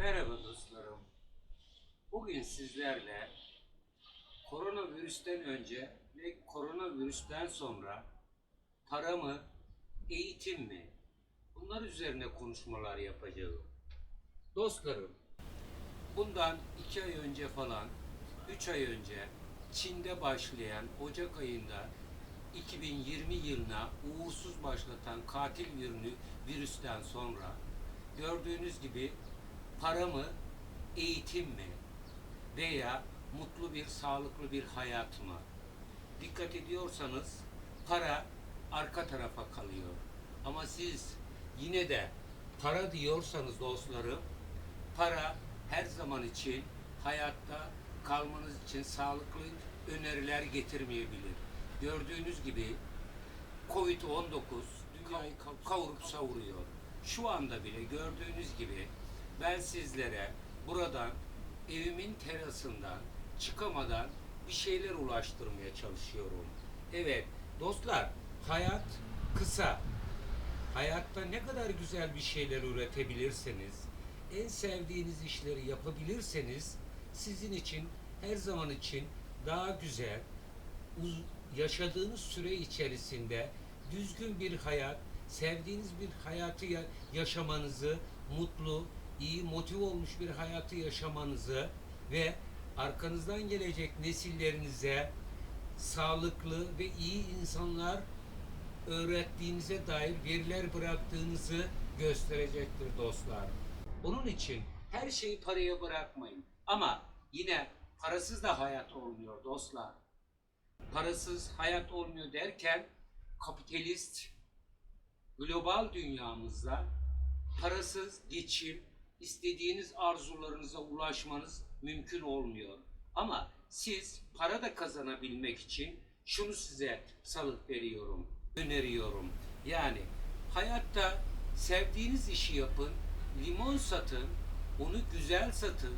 Merhaba dostlarım. Bugün sizlerle koronavirüsten önce ve koronavirüsten sonra para mı, eğitim mi? Bunlar üzerine konuşmalar yapacağım. Dostlarım, bundan iki ay önce falan, üç ay önce Çin'de başlayan Ocak ayında 2020 yılına uğursuz başlatan katil virünü virüsten sonra gördüğünüz gibi para mı, eğitim mi veya mutlu bir, sağlıklı bir hayat mı? Dikkat ediyorsanız para arka tarafa kalıyor. Ama siz yine de para diyorsanız dostlarım, para her zaman için hayatta kalmanız için sağlıklı öneriler getirmeyebilir. Gördüğünüz gibi Covid-19 dünyayı kav- kavurup savuruyor. Şu anda bile gördüğünüz gibi ben sizlere buradan evimin terasından çıkamadan bir şeyler ulaştırmaya çalışıyorum. Evet dostlar hayat kısa. Hayatta ne kadar güzel bir şeyler üretebilirseniz, en sevdiğiniz işleri yapabilirseniz sizin için her zaman için daha güzel, yaşadığınız süre içerisinde düzgün bir hayat, sevdiğiniz bir hayatı ya- yaşamanızı, mutlu, iyi, motive olmuş bir hayatı yaşamanızı ve arkanızdan gelecek nesillerinize sağlıklı ve iyi insanlar öğrettiğinize dair veriler bıraktığınızı gösterecektir dostlar. Onun için her şeyi paraya bırakmayın. Ama yine parasız da hayat olmuyor dostlar. Parasız hayat olmuyor derken kapitalist global dünyamızda parasız geçim, istediğiniz arzularınıza ulaşmanız mümkün olmuyor. Ama siz para da kazanabilmek için şunu size salık veriyorum, öneriyorum. Yani hayatta sevdiğiniz işi yapın, limon satın, onu güzel satın,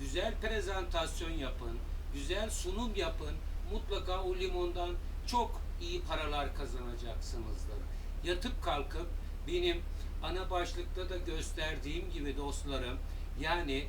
güzel prezentasyon yapın, güzel sunum yapın. Mutlaka o limondan çok iyi paralar kazanacaksınızdır. Yatıp kalkıp benim ana başlıkta da gösterdiğim gibi dostlarım yani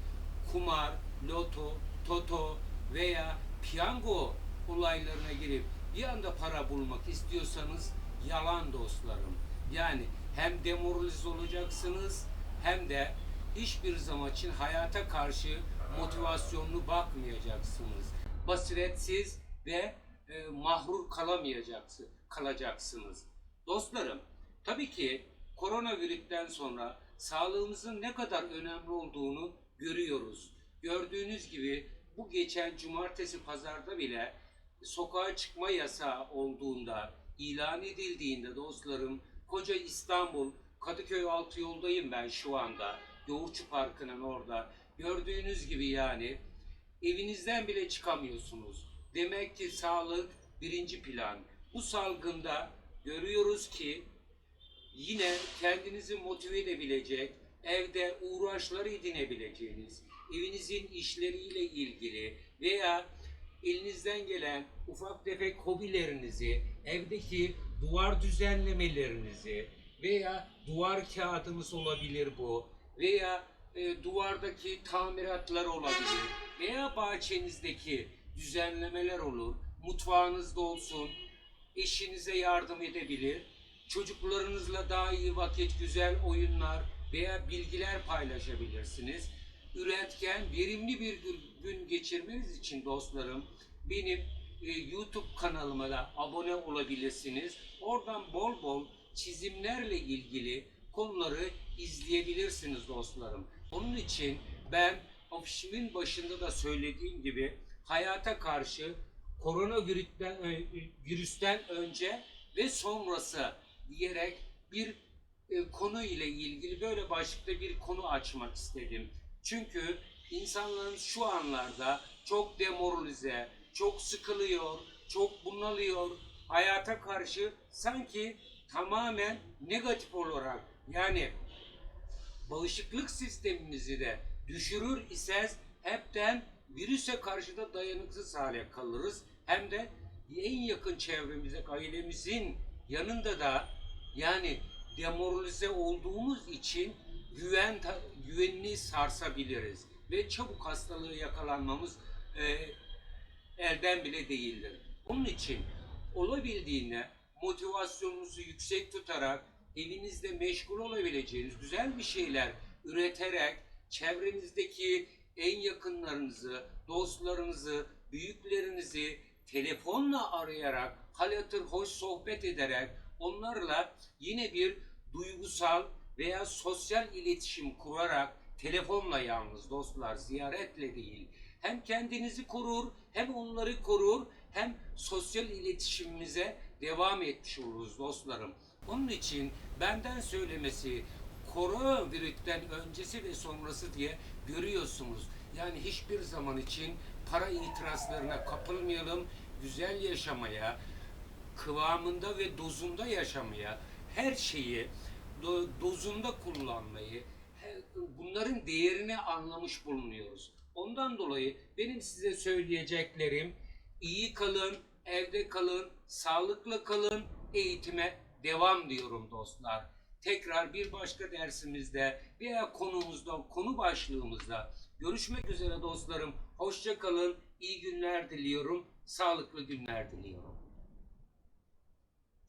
kumar, loto, toto veya piyango olaylarına girip bir anda para bulmak istiyorsanız yalan dostlarım. Yani hem demoralize olacaksınız hem de hiçbir zaman için hayata karşı motivasyonlu bakmayacaksınız. Basiretsiz ve e, mahrur kalamayacaksınız, kalacaksınız. Dostlarım, tabii ki koronavirüsten sonra sağlığımızın ne kadar önemli olduğunu görüyoruz. Gördüğünüz gibi bu geçen cumartesi pazarda bile sokağa çıkma yasağı olduğunda, ilan edildiğinde dostlarım, koca İstanbul, Kadıköy altı yoldayım ben şu anda. Yoğurtçu Parkı'nın orada. Gördüğünüz gibi yani evinizden bile çıkamıyorsunuz. Demek ki sağlık birinci plan. Bu salgında görüyoruz ki yine kendinizi motive edebilecek, evde uğraşlar edinebileceğiniz, evinizin işleriyle ilgili veya elinizden gelen ufak tefek hobilerinizi, evdeki duvar düzenlemelerinizi veya duvar kağıdınız olabilir bu veya e, duvardaki tamiratlar olabilir veya bahçenizdeki düzenlemeler olur, mutfağınızda olsun, eşinize yardım edebilir, çocuklarınızla daha iyi vakit, güzel oyunlar veya bilgiler paylaşabilirsiniz. Üretken, verimli bir gün- geçirmeniz için dostlarım benim e, YouTube kanalıma da abone olabilirsiniz. Oradan bol bol çizimlerle ilgili konuları izleyebilirsiniz dostlarım. Onun için ben afişimin başında da söylediğim gibi hayata karşı koronavirüsten ö- virüsten önce ve sonrası diyerek bir e, konu ile ilgili böyle başlıkta bir konu açmak istedim. Çünkü insanların şu anlarda çok demoralize, çok sıkılıyor, çok bunalıyor. Hayata karşı sanki tamamen negatif olarak yani bağışıklık sistemimizi de düşürür isez hepten virüse karşı da dayanıksız hale kalırız. Hem de en yakın çevremize, ailemizin yanında da yani demoralize olduğumuz için güven güvenini sarsabiliriz ve çabuk hastalığı yakalanmamız e, elden bile değildir. Onun için olabildiğine motivasyonunuzu yüksek tutarak evinizde meşgul olabileceğiniz güzel bir şeyler üreterek çevrenizdeki en yakınlarınızı, dostlarınızı, büyüklerinizi telefonla arayarak, hal hatır hoş sohbet ederek onlarla yine bir duygusal veya sosyal iletişim kurarak telefonla yalnız dostlar ziyaretle değil hem kendinizi korur hem onları korur hem sosyal iletişimimize devam etmiş oluruz dostlarım. Onun için benden söylemesi koronavirüsten öncesi ve sonrası diye görüyorsunuz. Yani hiçbir zaman için para itirazlarına kapılmayalım, güzel yaşamaya, kıvamında ve dozunda yaşamaya, her şeyi do- dozunda kullanmayı, he- bunların değerini anlamış bulunuyoruz. Ondan dolayı benim size söyleyeceklerim iyi kalın, evde kalın, sağlıklı kalın, eğitime devam diyorum dostlar. Tekrar bir başka dersimizde veya konumuzda, konu başlığımızda görüşmek üzere dostlarım. Hoşça kalın, iyi günler diliyorum, sağlıklı günler diliyorum.